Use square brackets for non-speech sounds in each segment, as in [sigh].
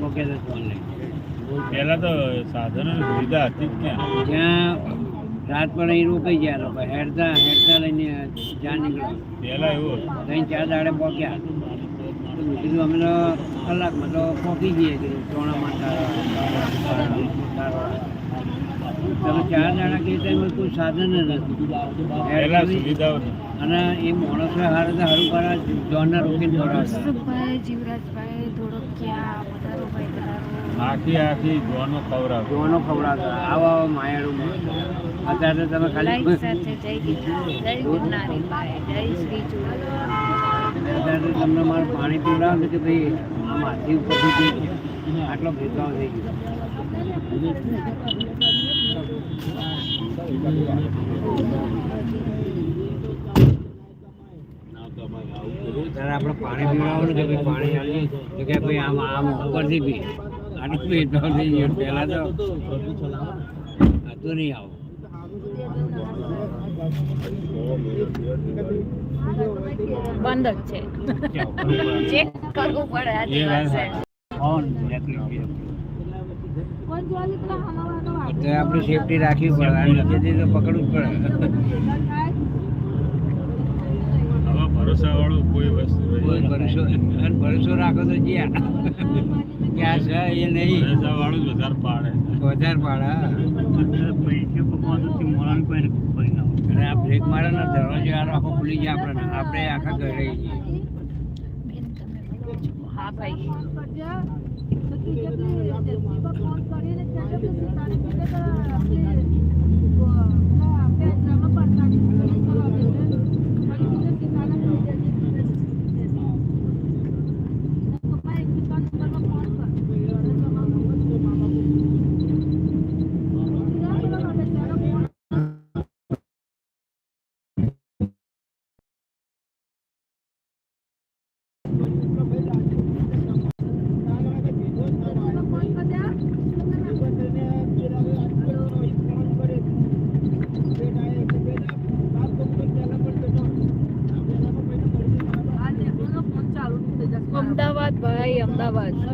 પોકે તો ફોન પહેલા તો સાધનો સુવિધા હતી જ ક્યાં? ત્યાં રાત પણ અહીં રોકાઈ ગયા લોકો. હેરતા હેરતા લઈને જ્યાં નીકળ્યા. પહેલાં એવું. ત્રણ ચાર દાડે પહોંચ્યા કીધું અમે તો કલાકમાં તો પહોંચી જઈએ કીધું ચોણામાં તમે ચાર દાડા કે ટાઈમે કોઈ સાધન જ નથી. સુવિધાઓ. અને એ માણસો હારે તો હારું કરા જોનને રોકીને હર્ષભાઈ જીવરાજભાઈ ધોળકિયા પધારોભાઈ પધારો. આખી આખી જોનો ખવડાવ. જોનો ખવડાવતા આવો આવો માયાળું અત્યારે તો તમે ખાલી સાથે જય ગીતા. જય ગિરનારી ભાઈ જય શ્રી. અત્યારે તો તમને મારું પાણી પીવડાવે કે ભાઈ આમ હાથી ઉપરથી આટલો ભેદભાવ થઈ ગયો. ત્યારે આપણે પાણી પીવડાવવાનું કે ભાઈ પાણી આવીએ તો કે ભાઈ આમ આમ ઉપરથી પી. આટલો ભેદભાવ થઈ ગયો પહેલાં તો હતું નહીં આવું. બંધ જ છે. ચેક કરવું પડે આપણે સેફટી રાખવી પડે. આ નીચેથી તો પકડવું જ પડે. ભરોસા વાળું કોઈ વસ્તુ કોઈ. ભરોસો અને ભરોસો રાખો તો જ્યાં. ક્યાં છે એ નહીં. ભરોસા વાળું જ વધારે પાડે વધારે પાડા અને આ બ્રેક મારે ને દરવાજો યાર આખો ખુલી જાય આપણે આપણે આખા ઘરે જઈએ બેન તમે બોલો છો. હા ભાઈ. અમદાવાદ ભાઈ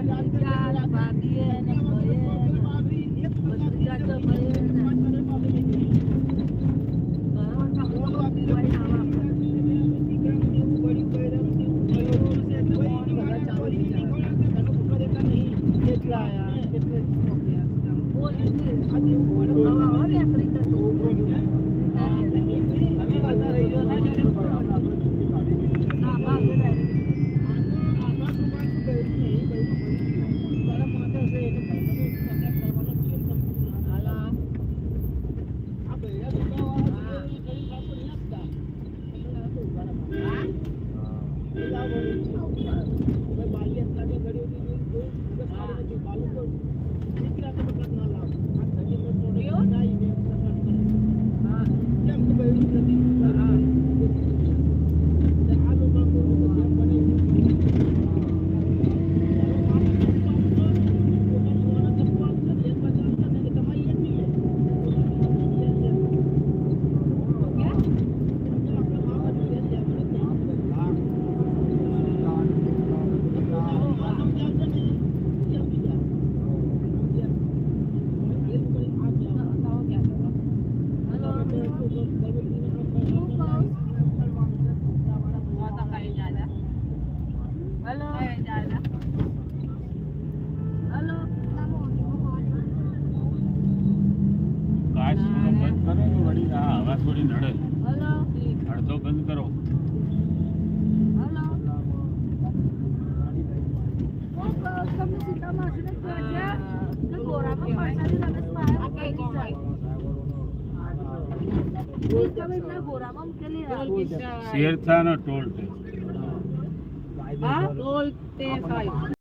શેરથાનો ટોલ ટેક્સ.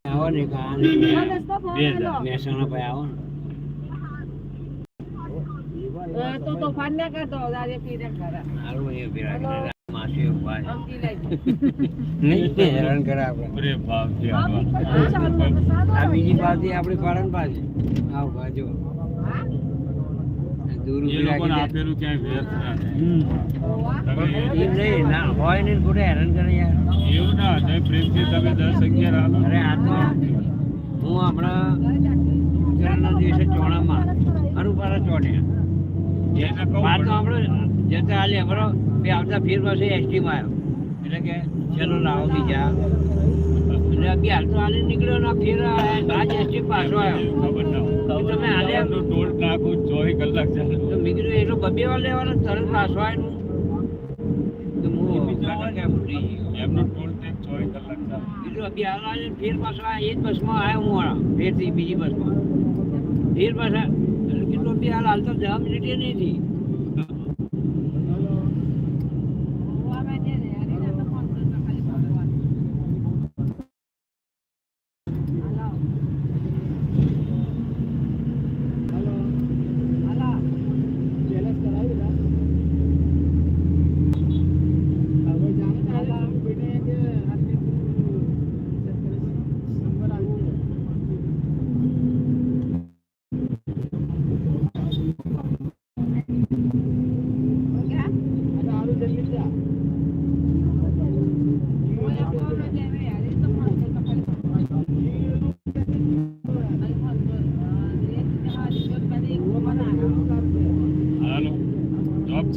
આવો ને કે આ બે હજાર. મહેસાણા ભાઈ આવો ને. તો તોફાન ના કરતો દાદે પીરે કરે. સારું એ પેલા માસી ઊભા નહીં તે હેરાન કરે આપણે. અરે ભાવથી આવા આ બીજી પાર્ટી આપણી પાડન પાછી આવ બાજુ એ ઊભી લોકોને રાખી દે. આપેલું ક્યાંય ના હોય ને હેરાન કરે યાર. એવું ના તમે પ્રેમથી તમે દસ અગિયાર આલો અરે આ તો હું હમણાં ઉત્તરાયણના દિવસે ચોણામાં અનુપારા ચોટ્યા વાત તો આપણો જતા હાલે બરો બે આવતા ફેર પાસે એસટીમાં આવ્યો. એટલે કે ચલો લાવો બીજા. એટલે બી હાલ તો હાલે નીકળ્યો ના ફેર આજ એસટી પાછો આવ્યો. તમે હોય. તો ટોલ નાખું ચોવીસ કલાક ચાલે. તો મેં એટલો બબે લેવાનો તરત પાછો તો હું કાકા કે ભૂલી એમનો ટોલ ટેક્સ ચોવીસ કલાક ચાલે. બીજું અભી ફેર પાછો આવ્યો એ જ બસમાં આવ્યો હું વાળા. ફેરથી બીજી બસમાં. ફેર પાછા એટલે કીધું હાલ હાલ તો દસ મિનિટે નહીં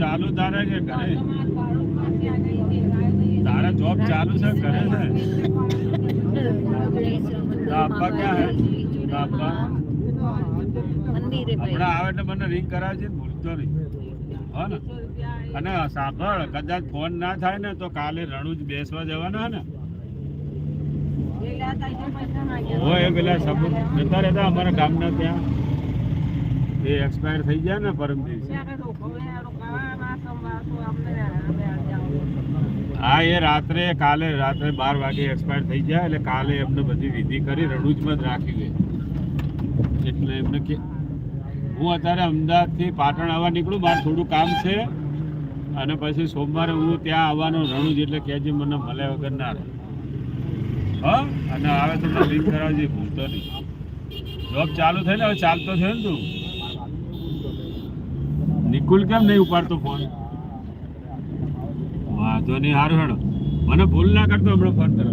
ચાલુ તારે કે ઘરે? તારા જોબ ચાલુ છે ઘરે છે? તો ક્યાં હે? તો હમણાં આવે એટલે મને રિંગ કરાવજે છે ભૂલતો નહીં. હો ને? અને સાંભળ, કદાચ ફોન ના થાય ને તો કાલે રણુજ બેસવા જવાના ને? હોય પેલા સબૂત જતા રહેતા અમારા ગામના ત્યાં. એ એક્સપાયર થઈ ગયા ને પરમ દિવસે. હા, એ રાત્રે, કાલે રાત્રે બાર વાગે એક્સપાયર થઈ જાય એટલે કાલે એમને બધી વિધિ કરી રણુજમાં જ રાખી ગઈ એટલે એમને કે, હું અત્યારે અમદાવાદથી પાટણ આવવા નીકળું, મારે થોડું કામ છે. અને પછી સોમવારે હું ત્યાં આવવાનો રણુજ એટલે કહેજે મને મળે વગર ના રહે. અને આવે તો મને લિંક કરાવજે ભૂલતો નહીં. જોબ ચાલુ થઈ ને હવે ચાલતો થયો ને તું? નિકુલ કેમ નહીં ઉપાડતો ફોન વાંધો નહીં સારું હેડો. મને ભૂલ ના કરતો હમણાં ફોન કરો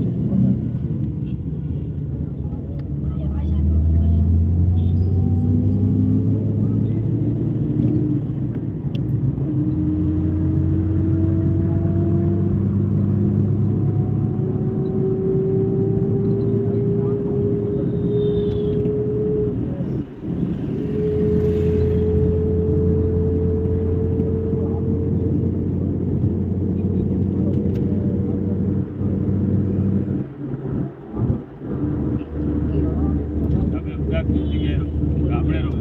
તમે અમદાવાદ કઈ જગ્યાએ રહો? ગામડે રહો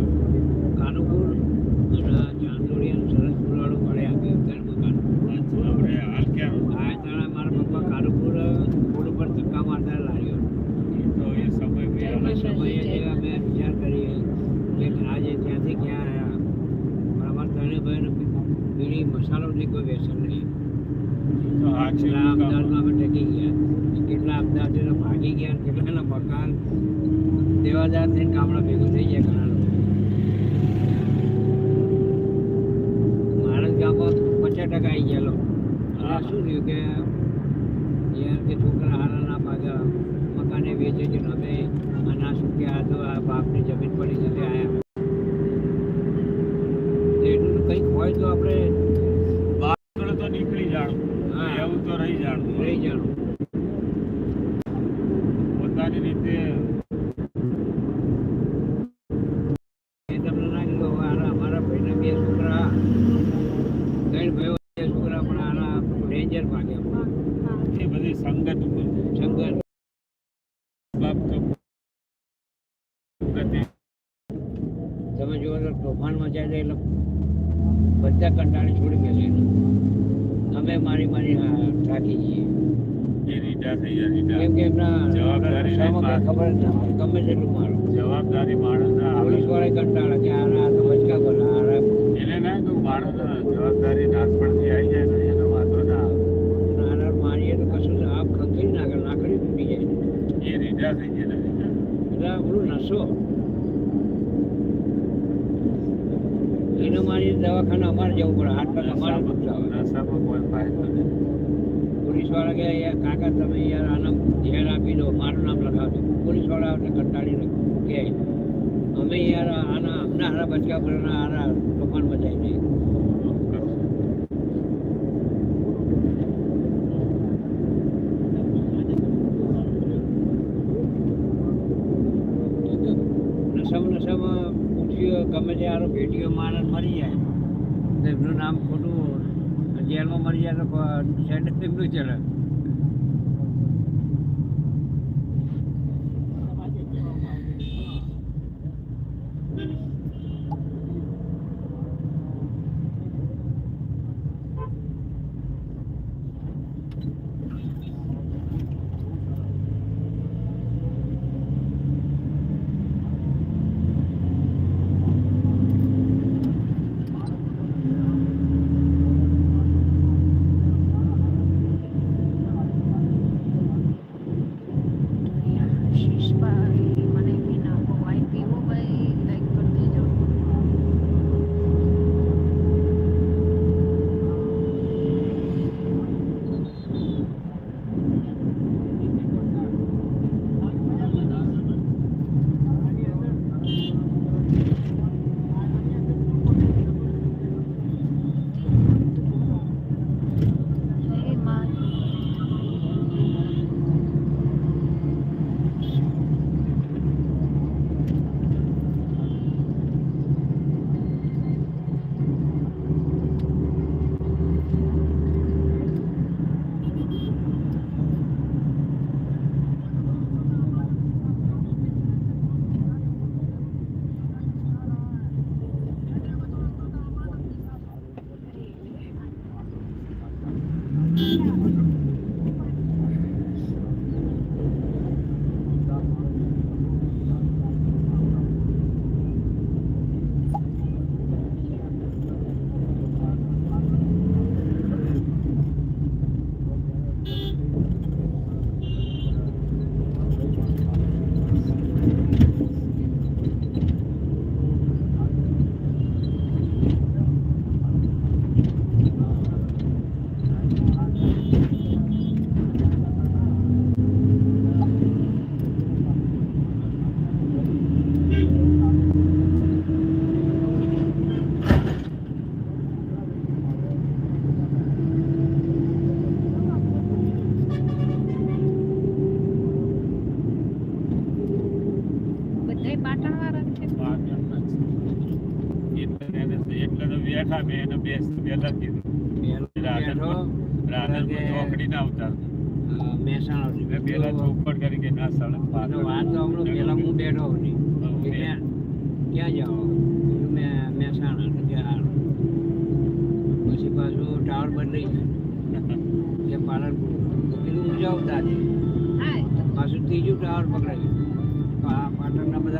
કાનુપુર અને ચાંદોડિયા સરસપુર વાળું પડે આપે ત્રણ મકાન અચ્છા, આપણે હાલ ક્યાં રહો? આ તાણા મારા પપ્પા કાનુપુર રોડ ઉપર ધક્કા મારતા લાગ્યો એ તો એ સમય બી એ અલગ. સમયે જે અમે વિચાર કરીએ કે આજે ત્યાંથી ક્યાં આવ્યા પણ અમારા ત્રણેય ભાઈનો બીડી મસાલોની કોઈ વ્યસન નહીં તો આ છે કેટલા અમદાવાદમાં અમે ગયા? કેટલા અમદાવાદ ભાગી ગયા કેટલાના મકાન? દેવાદાર થઈને ગામડા ભેગું થઈ ગયા ઘણા લોકો. મારા જ ગામમાં પચાસ ટકા આવી ગયા લોકો શું થયું કે યાર કે છોકરા હારા ના પાછા મકાને વેચે છે અમે ના શું આ તો આ બાપની જમીન પડી છે તે આયા તો એટલું કંઈક હોય તો આપણે બહાર નીકળો તો નીકળી જાણું હા. એવું તો રહી જાણું રહી જાણું પોતાની રીતે એ તમને ના કીધું હવે આના અમારા ભાઈના બે છોકરા ત્રણ ભાઈઓ બે છોકરા પણ આના ડેન્જર ભાગ્યા એ બધી સંગત ઉપર છે. શંકર બાપ તો ગતિ. તમે જુઓ તો તોફાન મચાય છે એટલે બધા કંટાળી છોડી બેસે અમે મારી મારી થાકી જઈએ જાય. કેમ કે એમના ખબર જ ના ગમે તેટલું મારો. જવાબદારી માણસના આવે. પોલીસવાળા કંટાળે કે આ આ તો વચકા બોલે આ આ એને ના જવાબદારી નાનપણથી આવી જાય ને એનો વાંધો ના આવે. મારીએ તો કશું આપ ખંખરી નાખે નાખડી તૂટી જાય. એ રીડા થઈ જાય એટલે આ બધું નશો એને મારીએ દવાખાના અમારે જવું પડે. હાથ પગ અમારે હોય કોઈ ફાયદો નહીં. પોલીસવાળા કે યાર કાકા તમે યાર આના ઝેર આપી દો. મારું નામ લખાવજો. પોલીસવાળા કંટાળીને કે અમે યાર આના અમને હારા બચકા પર હારા તોફાન બચાવી દઈએ નશામાં નશામાં પૂછ્યો ગમે તે હારો ભેટીઓ માણસ મરી જાય તો એમનું નામ ખોટું જેલમાં મરી જાય તો સેટ તેમનું ચલે.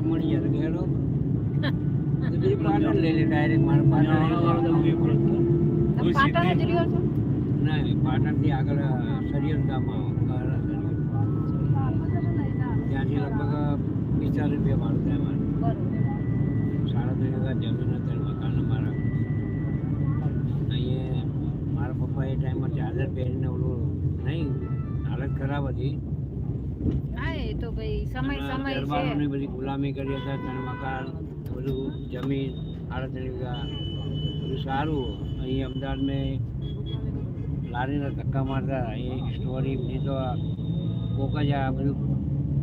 મળી યાર તો કીધું [laughs] પાટણ લઈ લે ડાયરેક્ટ મારે પાટણ લઈ લે. પાટણ જ રહ્યો છો? ના પાટણથી આગળ સરિયન ગામ. ત્યાંથી લગભગ પિસ્તાલીસ રૂપિયા મારું થાય મારે સાડા ત્રણ હજાર જમીન હતા મકાન મારા અહીંયા મારા પપ્પા એ ટાઈમમાં ચાદર પહેરીને ઓલું નહીં હાલત ખરાબ હતી. તો ભાઈ સમય સમય છે. દરબારોની બધી ગુલામી કરી હતા ત્રણ મકાન બધું જમીન વીઘા બધું સારું. અહીં અમદાવાદમાં લારીના ધક્કા મારતા અહીં સ્ટોરી બધી તો કોક જ આ બધું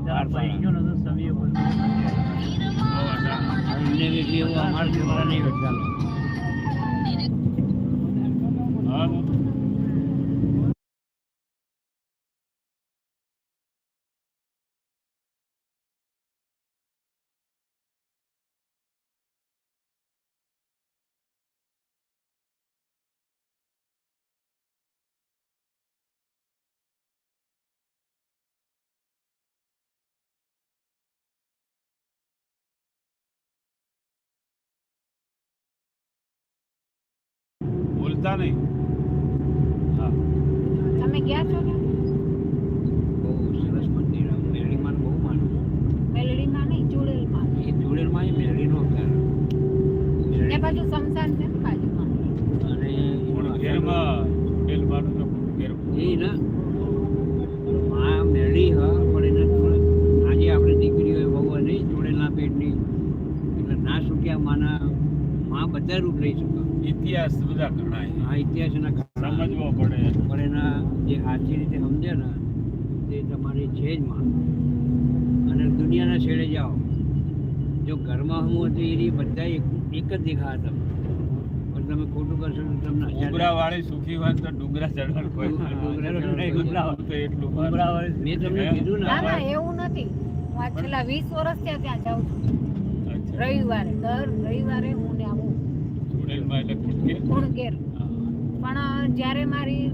બહાર પાડે. એમને બી એટલી એવું અમારા છોકરા નહીં વેચતા બોલતા નહીં. તમે ગયા છો કે બહુ સરસ મંદિર આ મેરડીમાં બહુ માનું મેલડીમાં નહીં ચુડેલમાં એ જોડેલમાં એ મેરડીનો અવતાર મેરડી બાજુ શમશાન છે ને બાજુમાં અને પણ ઘેરમાં પેલ મારું તો ઘેર એ ના માં મેળી હ પણ એને થોડું આજે આપણે દીકરી હોય બહુ હોય નહીં જોડેલા પેટની એટલે ના સુક્યા માના માં બધા રૂપ લઈ શકે ઇતિહાસ બધા ઘણા છે. આ ઇતિહાસના ઘણા સમજવો પડે પણ એના જે સાચી રીતે સમજે ને તે તમારી છે જ માં અને દુનિયાના છેડે જાઓ જો હતો એ બધા એક એક જ દેખા હતા પણ તમે ખોટું કરશો તો તમને ડુંગરા વાળી સુખી હોય તો ડુંગરા ચડવાનું કોઈ ડુંગરા ડુંગરા તો એટલું મારું. મેં તમને કીધું ના ના એવું નથી. હું આ છેલ્લા વીસ વર્ષ ત્યાં ત્યાં જાઉં છું. રવિવારે દર રવિવારે હું ને આવું. એટલે. પણ જ્યારે મારી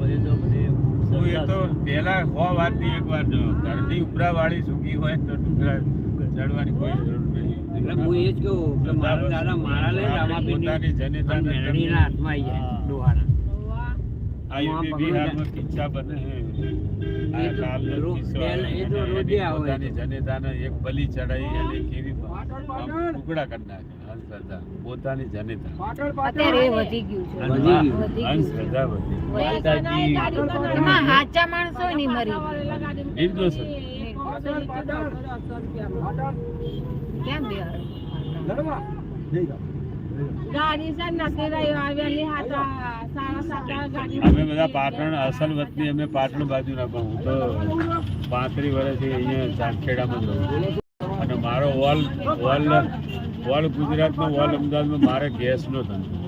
હું એ તો વાતની એક વાર જો ઘરની ઉપરા વાળી સુખી હોય તો ડુંગરા ચડવાની કોઈ જરૂર નહીં એટલે હું એ જ કહું કે મારા દાદા મારા લે રામાપીરની પોતાની જનેતાને હાથમાં આવી જાય ડોહાના કિસ્સા બને. પોતાની જનેતાને એક બલી ચડાઈ અને કેવી ટુકડા કરી નાખે. અંધશ્રદ્ધા પોતાની જનેતા અત્યારે વધી ગયું છે. વધી. એમાં. કેમ બે અમે બધા પાટણ અસલ વતની અમે પાટણ બાજુ ના પણ હું તો પાંત્રીસ વર્ષથી અહીંયા ચાંદખેડામાં રહું છું. અને મારો ઓલ ઓલ ઓલ ગુજરાતમાં ઓલ અમદાવાદમાં મારે ગેસનો ધંધો.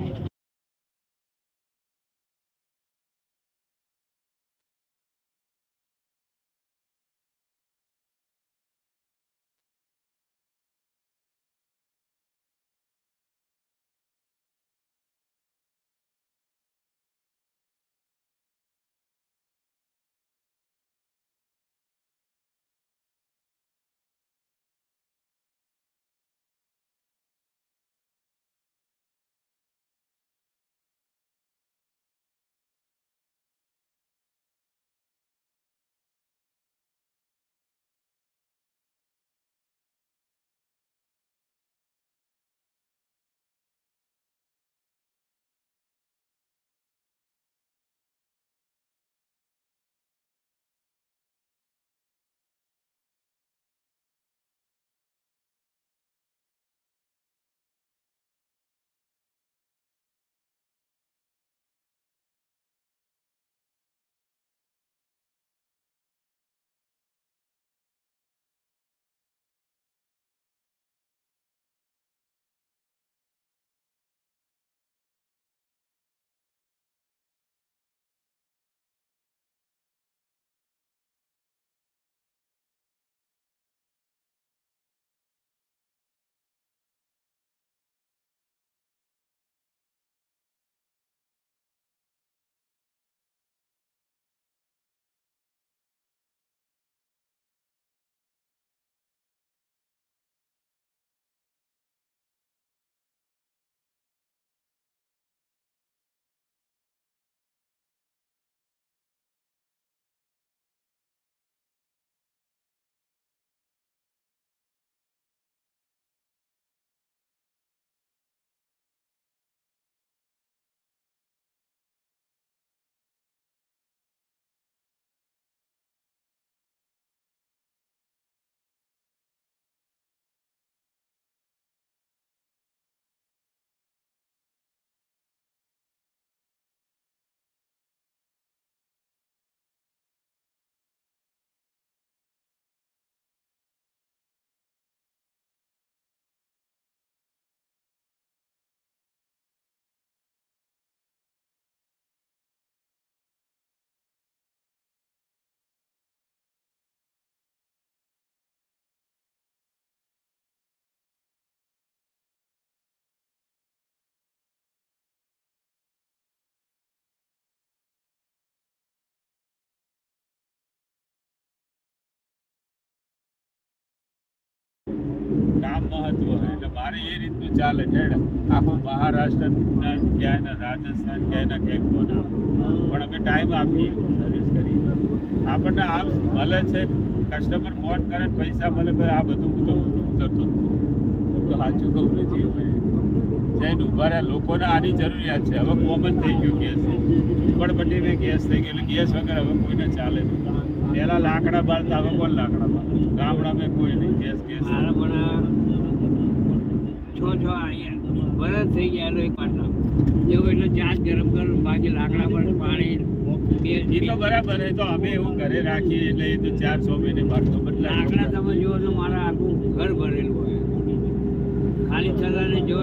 કામ મહત્વ એટલે મારે એ રીતનું ચાલે છે. આખું મહારાષ્ટ્ર ક્યાંય રાજસ્થાન ક્યાંય ક્યાંય ફોન આવે. પણ અમે ટાઈમ આપીએ સર્વિસ કરીએ. આપણને આ મળે છે કસ્ટમર ફોન કરે, પૈસા મળે ભાઈ આ બધું હું તો કરતો હું તો સાચું કહું નથી જઈને ઊભા રહ્યા, લોકોને આની જરૂરિયાત છે. હવે કોમન થઈ ગયું ગેસ. ઝુંપડપટ્ટીમાં ગેસ થઈ ગયો, એટલે ગેસ વગર હવે કોઈને ચાલે નહીં. પહેલા લાકડા બાળતા હવે કોણ લાકડા બાળે ગામડામાં કોઈ નહીં ગેસ ગેસ મારા પણ છો છો અહીંયા. વરસ થઈ ગયા એક પાટલા. જેવું એટલે ચાર ગરમ કર બાકી લાકડા પર પાણી એ તો બરાબર એ તો અમે એવું ઘરે રાખીએ એટલે એ તો ચાર સો મહિને બાર બદલા લાકડા તમે જુઓ તો મારા આખું ઘર ભરેલું હોય. ખાલી ચલાને જો